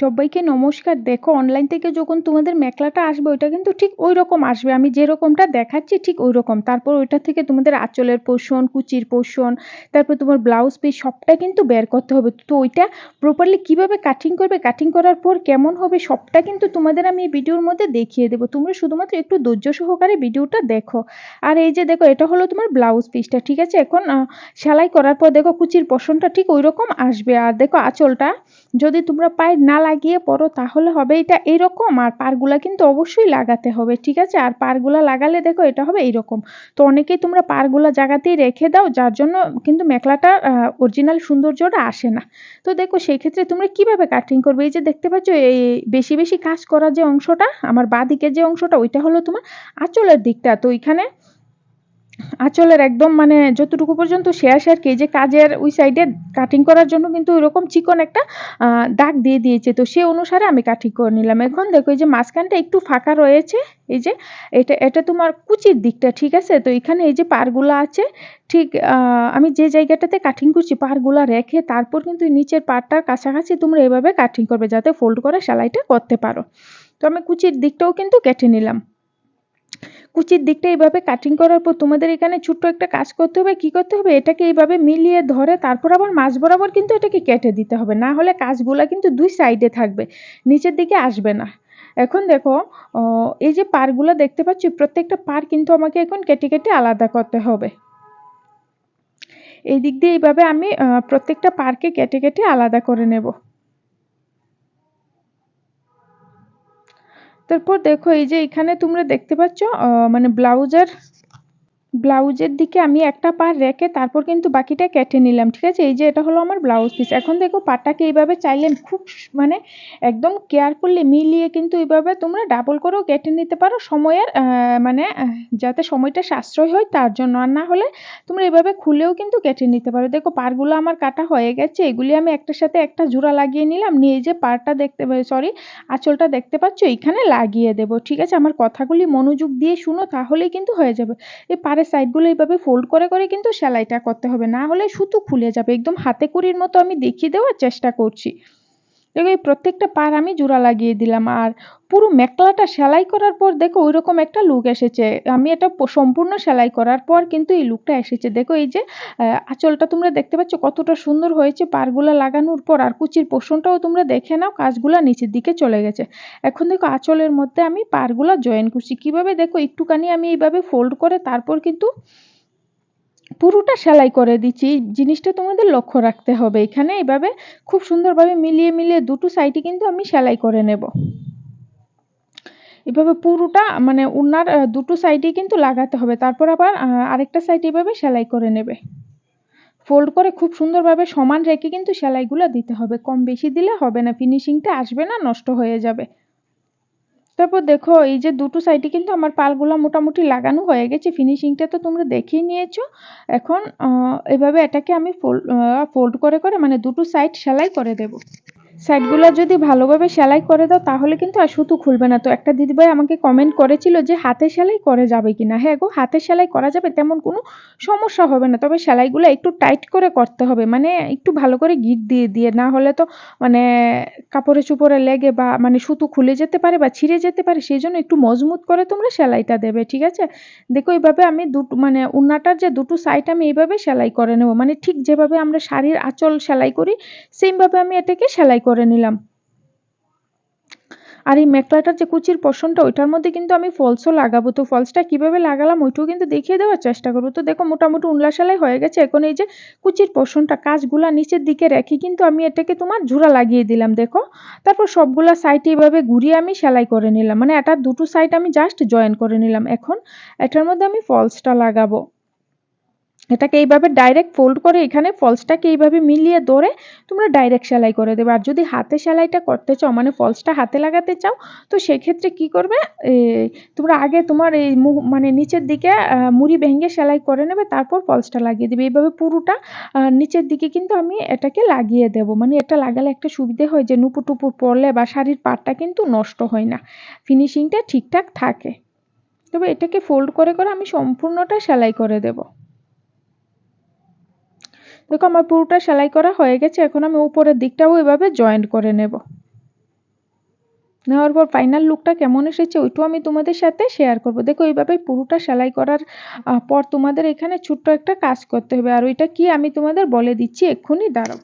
সবাইকে নমস্কার। দেখো অনলাইন থেকে যখন তোমাদের মেখলাটা আসবে, ওইটা কিন্তু ঠিক ওই রকম আসবে। আমি যেরকমটা দেখাচ্ছি ঠিক ওই রকম তারপর ওইটা থেকে তোমাদের আঁচলের পোষণ কুচির পোষণ তারপর তোমার ব্লাউজ পিস সবটা কিন্তু বের করতে হবে। তো ওইটা প্রপারলি কীভাবে কাটিং করবে কাটিং করার পর কেমন হবে, সবটা কিন্তু তোমাদের আমি এই ভিডিওর মধ্যে দেখিয়ে দেবো। তোমরা শুধুমাত্র একটু ধৈর্য সহকারে ভিডিওটা দেখো। আর এই যে দেখো, এটা হলো তোমার ব্লাউজ পিসটা ঠিক আছে? এখন সেলাই করার পর দেখো, কুচির পোষণটা ঠিক ওই রকম আসবে। আর দেখো, আঁচলটা যদি তোমরা পায়ে না লাগিয়ে পরো তাহলে হবে এটা এইরকম আর পারগুলা কিন্তু অবশ্যই লাগাতে হবে, ঠিক আছে? আর পারগুলা লাগালে দেখো এটা হবে এইরকম তো অনেকেই তোমরা পারগুলা জায়গাতেই রেখে দাও, যার জন্য কিন্তু মেখলাটা অরিজিনাল সৌন্দর্যটা আসে না। তো দেখো সেই ক্ষেত্রে তোমরা কীভাবে কাটিং করবে? এই যে দেখতে পাচ্ছ, এই বেশি বেশি কাজ করা যে অংশটা, আমার বাঁ দিকের যে অংশটা, ওইটা হলো তোমার আঁচলের দিকটা। তো ওইখানে আঁচলের একদম মানে যতটুকু পর্যন্ত শেয়ার শেয়ার কে যে কাজের ওই সাইডে কাটিং করার জন্য কিন্তু ওইরকম চিকন একটা দাগ দিয়ে দিয়েছে। তো সে অনুসারে আমি কাটিং করে নিলাম। এখন দেখো, এই যে মাঝখানটা একটু ফাঁকা রয়েছে, এই যে এটা এটা তোমার কুচির দিকটা, ঠিক আছে? তো এখানে এই যে পারগুলো আছে, ঠিক আমি যে জায়গাটাতে কাটিং করছি পারগুলা রেখে তারপর কিন্তু নিচের পারটার কাছাকাছি তোমরা এভাবে কাটিং করবে, যাতে ফোল্ড করে সেলাইটা করতে পারো। তো আমি কুচির দিকটাও কিন্তু কেটে নিলাম। কুচির দিকটা এইভাবে কাটিং করার পর তোমাদের এখানে ছোট্ট একটা কাজ করতে হবে, কি করতে হবে? এটাকে এইভাবে মিলিয়ে ধরে তারপর আবার মাছ বরাবর কিন্তু এটাকে কেটে দিতে হবে। না হলে কাজগুলো কিন্তু দুই সাইডে থাকবে, নিচের দিকে আসবে না। এখন দেখো এই যে পারগুলো দেখতে পাচ্ছি, প্রত্যেকটা পার কিন্তু আমাকে এখন কেটে কেটে আলাদা করতে হবে। এই দিক দিয়ে এইভাবে আমি প্রত্যেকটা পারকে কেটে কেটে আলাদা করে নেব। তারপর দেখো এই যে এখানে তোমরা দেখতে পাচ্ছ মানে ব্লাউজের ব্লাউজের দিকে আমি একটা পার রেখে তারপর কিন্তু বাকিটা কেটে নিলাম, ঠিক আছে? এই যে এটা হলো আমার ব্লাউজ পিস এখন দেখো পাটটাকে এইভাবে চাইলে খুব মানে একদম কেয়ারফুলি মিলিয়ে কিন্তু এইভাবে তোমরা ডাবল করেও কেটে নিতে পারো সময়ের মানে যাতে সময়টা সাশ্রয় হয় তার জন্য। আর না হলে তোমরা এইভাবে খুলেও কিন্তু কেটে নিতে পারো। দেখো পারগুলো আমার কাটা হয়ে গেছে, এগুলি আমি একটার সাথে একটা জোড়া লাগিয়ে নিলাম। নিয়ে যে পারটা দেখতে সরি আঁচলটা দেখতে পাচ্ছ? এখানে লাগিয়ে দেবো, ঠিক আছে? আমার কথাগুলি মনোযোগ দিয়ে শুনো, তাহলেই কিন্তু হয়ে যাবে। এই পার পাড়ের সাইডগুলো এইভাবে ফোল্ড করে করে কিন্তু সেলাইটা করতে হবে। না হলে সুতো খুলে যাবে। একদম হাতে করির মতো আমি দেখিয়ে দেওয়ার চেষ্টা করছি। দেখো এই প্রত্যেকটা পার আমি জোড়া লাগিয়ে দিলাম আর পুরো মেখলাটা সেলাই করার পর দেখো ওই রকম একটা লুক এসেছে। আমি এটা সম্পূর্ণ সেলাই করার পর কিন্তু এই লুকটা এসেছে। দেখো এই যে আঁচলটা তোমরা দেখতে পাচ্ছ কতটা সুন্দর হয়েছে পারগুলা লাগানোর পর আর কুচির পোষণটাও তোমরা দেখে নাও কাজগুলা নিচের দিকে চলে গেছে। এখন দেখো আঁচলের মধ্যে আমি পারগুলা জয়েন করছি। কীভাবে দেখো একটুখানি আমি এইভাবে ফোল্ড করে তারপর কিন্তু পুরোটা সেলাই করে দিচ্ছি। জিনিসটা তোমাদের লক্ষ্য রাখতে হবে। এখানে এইভাবে খুব সুন্দরভাবে মিলিয়ে মিলিয়ে দুটো সাইডে কিন্তু আমি সেলাই করে নেব। এভাবে পুরোটা মানে উনার দুটো সাইডে কিন্তু লাগাতে হবে। তারপর আবার আরেকটা সাইড এভাবে সেলাই করে নেবে। ফোল্ড করে খুব সুন্দরভাবে সমান রেখে কিন্তু সেলাইগুলো দিতে হবে। কম বেশি দিলে হবে না। ফিনিশিংটা আসবে না, নষ্ট হয়ে যাবে। তারপর দেখো, এই যে দুটো সাইডে কিন্তু আমার পালগুলো মোটামুটি লাগানো হয়ে গেছে। ফিনিশিংটা তো তোমরা দেখিয়ে নিয়েছো। এখন এভাবে এটাকে আমি ফোল্ড ফোল্ড করে করে মানে দুটো সাইড সেলাই করে দেবো। সাইডগুলো যদি ভালোভাবে সেলাই করে দাও, তাহলে কিন্তু আর সুতো খুলবে না। তো একটা দিদিভাই আমাকে কমেন্ট করেছিল যে, হাতে সেলাই করে যাবে কি না হ্যাঁ গো, হাতে সেলাই করা যাবে তেমন কোনো সমস্যা হবে না। তবে সেলাইগুলো একটু টাইট করে করতে হবে। মানে একটু ভালো করে গিট দিয়ে দিয়ে না হলে তো মানে কাপড়ে চুপড়ে লেগে বা মানে সুতো খুলে যেতে পারে বা ছিঁড়ে যেতে পারে, সেই জন্য একটু মজবুত করে তোমরা সেলাইটা দেবে, ঠিক আছে? দেখো এইভাবে আমি দুটো মানে উন্নাটার যে দুটো সাইড আমি এইভাবে সেলাই করে নেব। মানে ঠিক যেভাবে আমরা শাড়ির আঁচল সেলাই করি সেইভাবে আমি এটাকে সেলাই করে নিলাম। আর এই মেখলাটার যে কুচির পশনটা, ওইটার মধ্যে কিন্তু আমি ফলসও লাগাবো। তো ফলসটা কীভাবে লাগালাম ওইটাও কিন্তু দেখিয়ে দেওয়ার চেষ্টা করব। তো দেখো, মোটামুটি উনলা সেলাই হয়ে গেছে। এখন এই যে কুচির পশনটা, কাজগুলা নিচের দিকে রেখে কিন্তু আমি এটাকে তোমার ঝুরা লাগিয়ে দিলাম, দেখো। তারপর সবগুলা সাইড এইভাবে ঘুরিয়ে আমি সেলাই করে নিলাম। মানে এটা দুটো সাইড আমি জাস্ট জয়েন করে নিলাম। এখন এটার মধ্যে আমি ফলসটা লাগাবো। এটাকে এইভাবে ডাইরেক্ট ফোল্ড করে এখানে ফলসটাকে এইভাবে মিলিয়ে ধরে তোমরা ডাইরেক্ট সেলাই করে দেবে। আর যদি হাতে সেলাইটা করতে চাও মানে ফলসটা হাতে লাগাতে চাও, তো সেক্ষেত্রে কি করবে? তোমরা আগে তোমার এই মানে নিচের দিকে মুড়ি ভেঙে সেলাই করে নেবে, তারপর ফলসটা লাগিয়ে দেবে। এইভাবে পুরোটা নিচের দিকে কিন্তু আমি এটাকে লাগিয়ে দেব। মানে এটা লাগালে একটা সুবিধে হয় যে নুপুর টুপুর পরলে বা শাড়ির পাটটা কিন্তু নষ্ট হয় না। ফিনিশিংটা ঠিকঠাক থাকে। তবে এটাকে ফোল্ড করে করে আমি সম্পূর্ণটা সেলাই করে দেবো। দেখো, আমার পুরোটা সেলাই করা হয়ে গেছে, এখন আমি উপরের দিকটাও এভাবে জয়েন্ট করে নেব। নেওয়ার পর ফাইনাল লুকটা কেমন এসেছে, ওইটাও আমি তোমাদের সাথে শেয়ার করব। দেখো এইভাবে পুরোটা সেলাই করার পর তোমাদের এখানে ছোট্ট একটা কাজ করতে হবে, আর ওইটা কি আমি তোমাদের বলে দিচ্ছি, এক্ষুনি দাঁড়াও।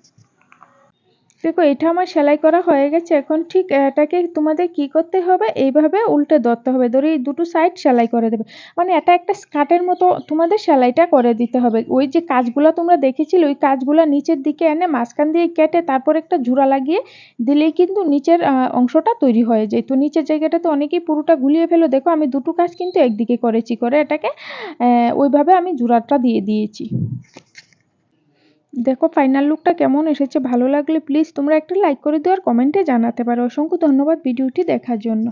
দেখো, এটা আমার সেলাই করা হয়ে গেছে। এখন ঠিক এটাকে তোমাদের কি করতে হবে? এইভাবে উল্টে ধরতে হবে। ধরে এই দুটো সাইড সেলাই করে দেবে। মানে এটা একটা স্কার্টের মতো তোমাদের সেলাইটা করে দিতে হবে। ওই যে কাজগুলো তোমরা দেখেছিলে, ওই কাজগুলো নিচের দিকে এনে মাঝখান দিয়ে কেটে তারপর একটা জোড়া লাগিয়ে দিলেই কিন্তু নিচের অংশটা তৈরি হয়ে যায়। তো নিচের জায়গাটাতে অনেকেই পুরোটা গুলিয়ে ফেলো। দেখো, আমি দুটো কাজ কিন্তু একদিকে করেছি করে এটাকে ওইভাবে আমি জোড়াটা দিয়ে দিয়েছি। দেখো ফাইনাল লুকটা কেমন এসেছে, ভালো লাগলে প্লিজ তোমরা একটা লাইক করে দিও আর কমেন্টে জানাতে পারো। অসংখ্য ধন্যবাদ ভিডিওটি দেখার জন্য।